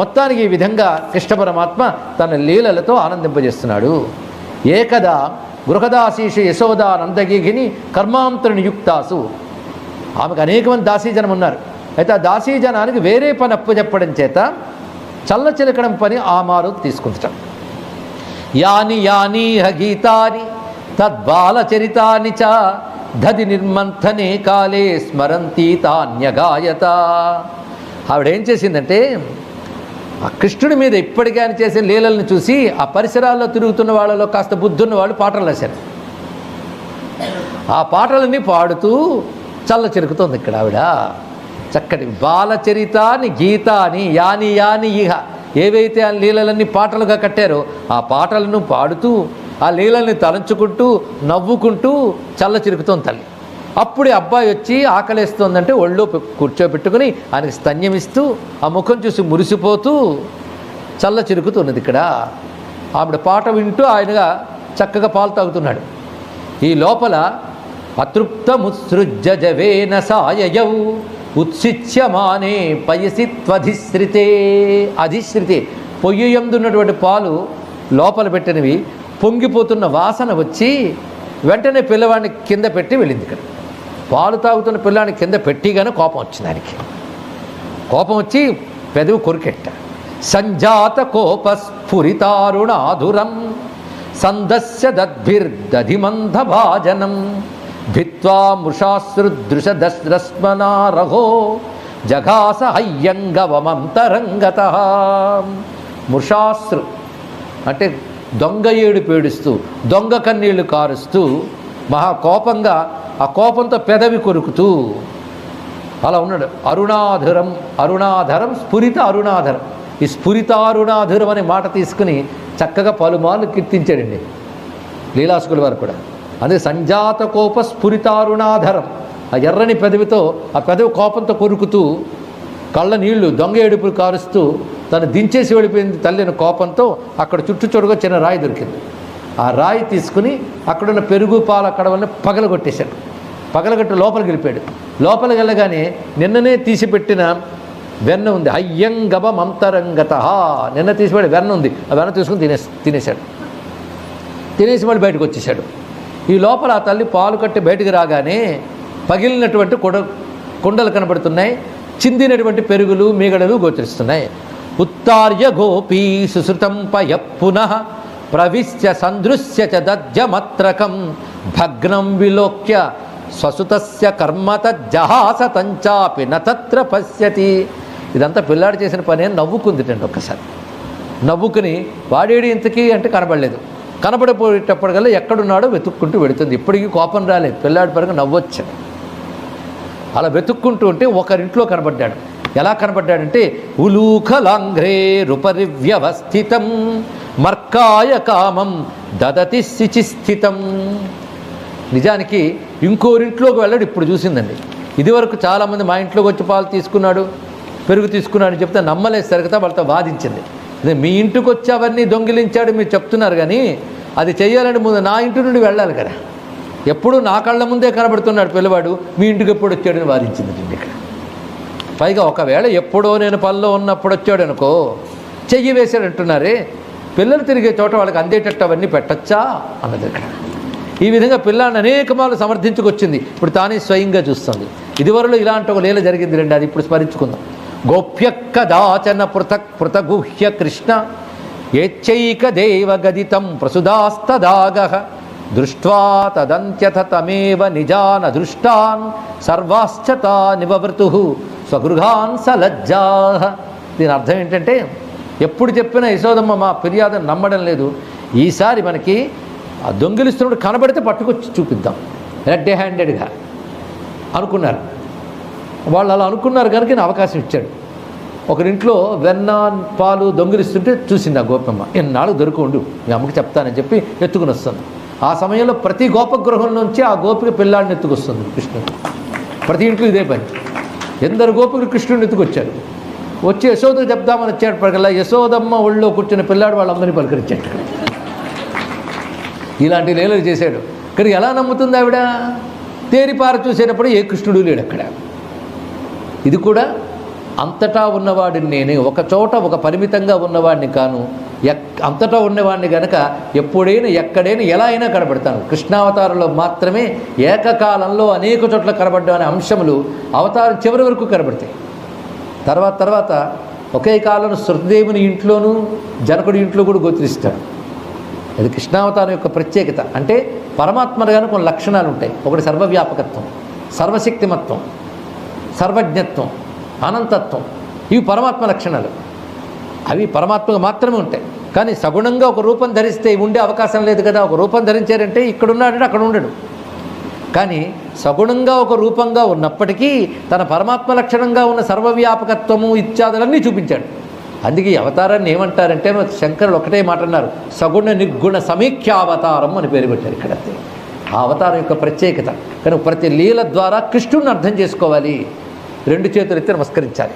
మొత్తానికి ఈ విధంగా కృష్ణ పరమాత్మ తన లీలలతో ఆనందింపజేస్తున్నాడు. ఏకదా గృహదాశీషు యశోదా నందగిని కర్మాంతర ఆమెకు అనేకమంది దాసీజనం ఉన్నారు. అయితే ఆ దాసీజనానికి వేరే పని అప్పు చెప్పడం చేత చల్ల చిలకడం పని ఆ మారు తీసుకుంటాం యాని హగీతాని గీతాని తద్బాలచరితాని చ దది నిర్మంథనే కాలే స్మరంతి తాన్యగాయత. ఆవిడేం చేసిందంటే ఆ కృష్ణుడి మీద ఇప్పటికే ఆయన చేసే లీలల్ని చూసి ఆ పరిసరాల్లో తిరుగుతున్న వాళ్ళలో కాస్త బుద్ధున్న వాళ్ళు పాటలు రాశారు. ఆ పాటలన్నీ పాడుతూ చల్ల చెరుకుతోంది ఇక్కడ ఆవిడ. చక్కటి బాలచరితాని గీతాని యాని యాని ఇహ ఏవైతే ఆ లీలలన్నీ పాటలుగా కట్టారో ఆ పాటలను పాడుతూ ఆ లీలల్ని తలంచుకుంటూ నవ్వుకుంటూ చల్ల చిరుకుతోంది తల్లి. అప్పుడే అబ్బాయి వచ్చి ఆకలేస్తోందంటే ఒళ్ళో కూర్చోబెట్టుకుని ఆయనకి స్తన్యమిస్తూ ఆ ముఖం చూసి మురిసిపోతూ చల్ల చిరుకుతున్నది ఇక్కడ. ఆవిడ పాట వింటూ ఆయనగా చక్కగా పాలు తాగుతున్నాడు. ఈ లోపల అతృప్తముత్సృజ్య జవేన సాయయౌ ఉత్సిచ్యమానే పయసి త్వధిశ్రితే అధిశ్రితే. పొయ్యి ఎందున్నటువంటి పాలు లోపల పెట్టినవి పొంగిపోతున్న వాసన వచ్చి వెంటనే పిల్లవాడిని కింద పెట్టి వెళ్ళింది ఇక్కడ. పాలు తాగుతున్న పిల్లాడిని కింద పెట్టిగానే కోపం వచ్చింది దానికి కోపం వచ్చి పెదవి కొరికెట్ట. సంజాత కోప స్ఫురితారుణాధురం సందస్య దద్భిర్దధిమంధ భాజనం భిత్వా మృషాశ్రుదృశదస్రస్మనారహో జఘాస హయ్యంగవమంతరంగత. మృషాశ్రు అంటే దొంగ ఏడు పేడుస్తూ దొంగ కన్నీళ్ళు కారుస్తూ మహా కోపంగా ఆ కోపంతో పెదవి కొరుకుతూ అలా ఉన్నాడు. అరుణాధరం అరుణాధరం స్ఫురిత అరుణాధరం. ఈ స్ఫురితారుణాధరం అనే మాట తీసుకుని చక్కగా పలుమార్లు కీర్తించాడండి. లీలాసుకుల వారు కూడా. అదే సంజాత కోప స్ఫురితారుణాధరం ఆ ఎర్రని పెదవితో ఆ పెదవి కోపంతో కొరుకుతూ కళ్ళ నీళ్ళు దొంగ ఏడుపులు కారుస్తూ తను దించేసి వెళ్ళిపోయింది తల్లిని కోపంతో అక్కడ చుట్టూ చొడుగా చిన్న రాయి దొరికింది. ఆ రాయి తీసుకుని అక్కడున్న పెరుగు పాల కడవల్ని పగలగొట్టేశాడు. పగలగట్టు లోపలికి వెళ్ళిపోయాడు. లోపలికి వెళ్ళగానే నిన్ననే తీసిపెట్టిన వెన్న ఉంది. అయ్యంగభ మంతరంగత నిన్న తీసిపెట్టి వెన్న ఉంది. ఆ వెన్న తీసుకుని తినేసి తినేశాడు. తినేసి మళ్ళీ బయటకు వచ్చేసాడు ఈ లోపల ఆ తల్లి పాలు కట్టి బయటికి రాగానే పగిలినటువంటి కుడ కుండలు కనబడుతున్నాయి. చిందినటువంటి పెరుగులు మీగడలు గోచరిస్తున్నాయి. ఉత్తార్య గోపీ సుశ్రుతం పయ పునః ప్రవిశ్య సందృశ్య చ దజ్జమత్రకం భగ్నం విలోక్య స్వసుతస్య కర్మత జహాస తంచాపి నత్ర పశ్యతి. ఇదంతా పిల్లాడు చేసిన పని అని నవ్వుకుందిటండి ఒక్కసారి. నవ్వుకుని వాడేడి ఇంతకీ అంటే కనబడలేదు. కనబడిపోయేటప్పటికల్లా ఎక్కడున్నాడో వెతుక్కుంటూ వెళుతుంది ఇప్పటికీ కోపం రాలేదు. పిల్లాడి పరంగా నవ్వొచ్చు. అలా వెతుక్కుంటూ ఉంటే ఒకరింట్లో కనబడ్డాడు. ఎలా కనబడ్డాడంటే ఉలూఖలాంఘ్రే రుపరివ్యవస్థితం మర్కాయ కామం దదతి శిచిస్థితం నిజానికి ఇంకోరింట్లోకి వెళ్ళాడు ఇప్పుడు చూసిందండి. ఇదివరకు చాలామంది మా ఇంట్లోకి వచ్చి పాలు తీసుకున్నాడు పెరుగు తీసుకున్నాడు అని చెప్తే నమ్మలేదు సరిగతా వాళ్ళతో వాదించింది. అదే మీ ఇంటికి వచ్చి అవన్నీ దొంగిలించాడు మీరు చెప్తున్నారు కానీ అది చేయాలని ముందు నా ఇంటి నుండి వెళ్ళాలి కదా. ఎప్పుడు నా కళ్ళ ముందే కనబడుతున్నాడు పిల్లవాడు మీ ఇంటికి ఎప్పుడు వచ్చాడని వాదించింది అండి ఇక్కడ. పైగా ఒకవేళ ఎప్పుడో నేను పనిలో ఉన్నప్పుడు వచ్చాడు అనుకో చెయ్యి వేశాడంటున్నారే పిల్లలు తిరిగే చోట వాళ్ళకి అందేటట్టు అవన్నీ పెట్టచ్చా? అన్నది ఇక్కడ. ఈ విధంగా పిల్లాన్ని అనేక మార్లు సమర్థించుకొచ్చింది. ఇప్పుడు తానే స్వయంగా చూస్తుంది. ఇదివరలో ఇలాంటి ఒక లీల జరిగింది రండి అది ఇప్పుడు స్మరించుకుందాం. గోప్యక్క దాచన పృథక్ పృథగుహ్య కృష్ణ ఏచ్చైక దేవ గదితం ప్రసుదాస్తదాగ దృష్ట్వా తదంత్యథ తమేవ నిజాన దృష్టాన్ సర్వాశ్చ తా నివృతు స్వగృహాన్ సలజ్జా. దీని అర్థం ఏంటంటే ఎప్పుడు చెప్పినా యశోదమ్మ మా ఫిర్యాదును నమ్మడం లేదు. ఈసారి మనకి ఆ దొంగిలిస్తున్నప్పుడు కనబడితే పట్టుకొచ్చి చూపిద్దాం. రెడ్ హ్యాండెడ్గా అనుకున్నారు. వాళ్ళు అలా అనుకున్నారు కనుక నేను అవకాశం ఇచ్చాడు. ఒకరింట్లో వెన్న పాలు దొంగిలిస్తుంటే చూసింది ఆ గోపమ్మ. ఎన్నాళ్ళు దొరుకుండు మీ అమ్మకి చెప్తానని చెప్పి ఎత్తుకుని వస్తుంది. ఆ సమయంలో ప్రతి గోపగృహం నుంచి ఆ గోపిక పిల్లాడిని ఎత్తుకొస్తుంది కృష్ణుడు. ప్రతి ఇంట్లో ఇదే పని. ఎందరు గోపికలు కృష్ణుడిని ఎత్తుకొచ్చారు. వచ్చి యశోదకు చెప్దామని వచ్చాడు పడకల్లా యశోదమ్మ ఒళ్ళో కూర్చున్న పిల్లాడు వాళ్ళందరినీ పలకరించాడు. ఇలాంటి లీలలు చేశాడు. కానీ ఎలా నమ్ముతుంది ఆవిడ? తేరిపార చూసేటప్పుడు ఏ కృష్ణుడు లేడు అక్కడ. ఇది కూడా అంతటా ఉన్నవాడిని నేనే ఒక చోట ఒక పరిమితంగా ఉన్నవాడిని కాను ఎక్ అంతటా ఉన్నవాడిని గనక ఎప్పుడైనా ఎక్కడైనా ఎలా అయినా కనబడతాను. కృష్ణావతారంలో మాత్రమే ఏకకాలంలో అనేక చోట్ల కనబడ్డం అనే అంశములు అవతారం చివరి వరకు కనబడతాయి. తర్వాత తర్వాత ఒకే కాలం శృతదేవుని ఇంట్లోనూ జనకుడి ఇంట్లో కూడా గోచరిస్తాడు అది కృష్ణావతారం యొక్క ప్రత్యేకత. అంటే పరమాత్మగాను కొన్ని లక్షణాలు ఉంటాయి. ఒకటి సర్వవ్యాపకత్వం సర్వశక్తిమత్వం సర్వజ్ఞత్వం అనంతత్వం. ఇవి పరమాత్మ లక్షణాలు. అవి పరమాత్మకు మాత్రమే ఉంటాయి. కానీ సగుణంగా ఒక రూపం ధరిస్తే ఉండే అవకాశం లేదు కదా. ఒక రూపం ధరించారంటే ఇక్కడున్నాడంటే అక్కడ ఉండడు కానీ సగుణంగా ఒక రూపంగా ఉన్నప్పటికీ తన పరమాత్మ లక్షణంగా ఉన్న సర్వవ్యాపకత్వము ఇత్యాదులన్నీ చూపించాడు. అందుకే ఈ అవతారాన్ని ఏమంటారంటే మన శంకరులు ఒకటే మాట అన్నారు సగుణ నిర్గుణ సమీక్షావతారం అని పేరు పెట్టారు ఇక్కడ ఆ అవతారం యొక్క ప్రత్యేకత. కనుక ప్రతి లీల ద్వారా కృష్ణుడిని అర్థం చేసుకోవాలి. రెండు చేతులు ఎత్తి నమస్కరించాలి.